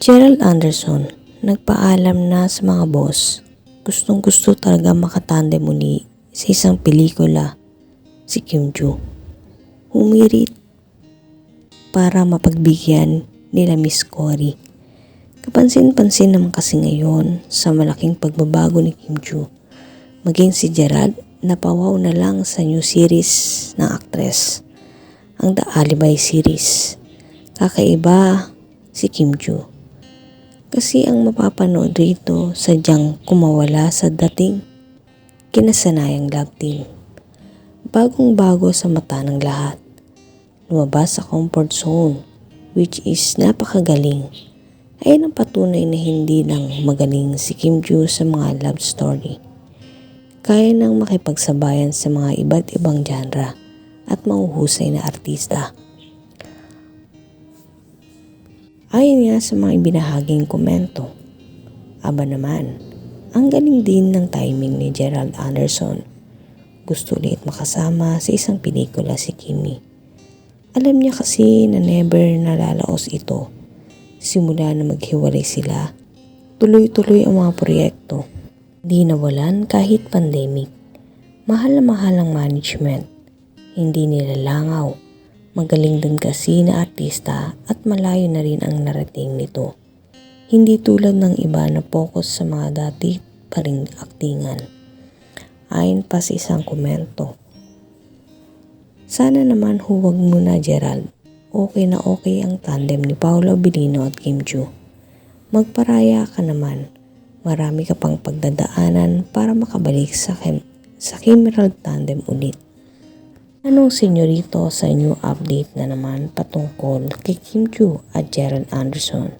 Gerald Anderson, nagpaalam na sa mga boss. Gustong gusto talaga makatandem muli sa isang pelikula, si Kim Joo. Humirit para mapagbigyan nila Miss Cory. Kapansin-pansin naman kasi ngayon sa malaking pagbabago ni Kim Joo. Maging si Gerald napawaw na lang sa new series ng aktres, ang The Alibi series. Kakaiba si Kim Joo. Kasi ang mapapanood rito sadyang kumawala sa dating kinasanayang love team. Bagong bago sa mata ng lahat. Lumabas sa comfort zone which is napakagaling. Ay ang patunay na hindi lang magaling si Kim Joo sa mga love story. Kaya nang makipagsabayan sa mga iba't ibang genre at mahuhusay na artista. Ayon nga sa mga ibinahaging komento, aba naman, ang galing din ng timing ni Gerald Anderson. Gusto ulit makasama sa isang pelikula si Kimi. Alam niya kasi na never nalalaos ito. Simula na maghiwalay sila, tuloy-tuloy ang mga proyekto. Di nawalan kahit pandemic. Mahal na mahal ang management. Hindi nila langaw Magaling din kasi na artista at malayo na rin ang narating nito. Hindi tulad ng iba na focus sa mga dati pa rin aktingan. Ayon pa sa isang komento. Sana naman huwag muna Gerald. Okay na okay ang tandem ni Paolo Bilino at Kim Joo. Magparaya ka naman. Marami ka pang pagdadaanan para makabalik sa, Kim, sa Kimeral tandem ulit. Anong senyorito sa new update na naman patungkol kay Kim Joo at Gerald Anderson?